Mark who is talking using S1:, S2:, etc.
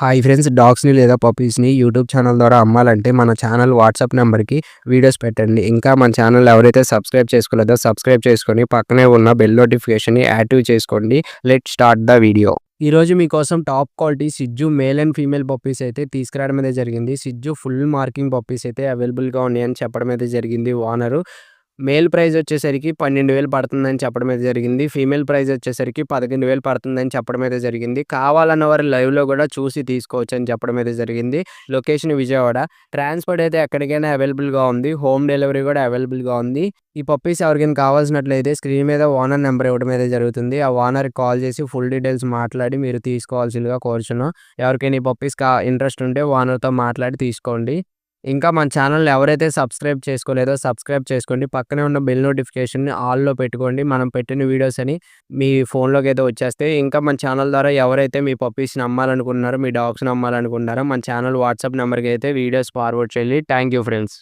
S1: Hi friends డాగ్స్‌ని లేదా పప్పీస్‌ని YouTube channel ద్వారా అమ్మాలంటే మన ఛానల్ వాట్సాప్ నెంబర్‌కి వీడియోస్ పెట్టండి. ఇంకా మన ఛానల్ ఎవరైతే సబ్స్క్రైబ్ చేసుకోలేదో సబ్స్క్రైబ్ చేసుకొని పక్కనే ఉన్న బెల్ నోటిఫికేషన్‌ని యాక్టివ్ చేసుకోండి. Let start the video. ఈరోజు మీకోసం టాప్ క్వాలిటీ సిజ్జు మేల్ అండ్ ఫీమేల్ పప్పీస్ అయితే తీసుకురావడం అయితే జరిగింది. సిజ్జు ఫుల్ మార్కింగ్ పప్పీస్ అయితే అవైలబుల్‌గా ఉన్నాయని చెప్పడం అయితే జరిగింది ఓనరు. మేల్ ప్రైజ్ వచ్చేసరికి 12,000 పడుతుందని చెప్పడం అయితే జరిగింది. ఫీమేల్ ప్రైజ్ వచ్చేసరికి 11,000 పడుతుందని చెప్పడం అయితే జరిగింది. కావాలన్న వారు లైవ్‌లో కూడా చూసి తీసుకోవచ్చని చెప్పడం అయితే జరిగింది. లొకేషన్ విజయవాడ. ట్రాన్స్‌పోర్ట్ అయితే ఎక్కడికైనా అవైలబుల్‌గా ఉంది. హోమ్ డెలివరీ కూడా అవైలబుల్‌గా ఉంది. ఈ పప్పీస్ ఎవరికైనా కావాల్సినట్లయితే స్క్రీన్ మీద ఓనర్ నెంబర్ ఇవ్వడం అయితే జరుగుతుంది. ఆ ఓనర్‌కి కాల్ చేసి ఫుల్ డీటెయిల్స్ మాట్లాడి మీరు తీసుకోవాల్సిందిగా కోరుచున్నాం. ఎవరికైనా ఈ పప్పీస్ కా ఇంట్రెస్ట్ ఉంటే ఓనర్‌తో మాట్లాడి తీసుకోండి. ఇంకా మన ఛానల్ ఎవరైతే సబ్స్క్రైబ్ చేసుకోలేదో సబ్స్క్రైబ్ చేసుకోండి. పక్కనే ఉన్న బెల్ నోటిఫికేషన్‌ని ఆల్‌లో పెట్టుకోండి. మనం పెట్టిన వీడియోస్ అని మీ ఫోన్లోకి అయితే వచ్చేస్తాయి. ఇంకా మన ఛానల్ ద్వారా ఎవరైతే మీ పప్పీస్‌ని అమ్మాలనుకుంటున్నారో, మీ డాగ్స్‌ని అమ్మాలనుకున్నారో మన ఛానల్ వాట్సాప్ నెంబర్‌కి అయితే వీడియోస్ ఫార్వర్డ్ చేయండి. Thank you friends.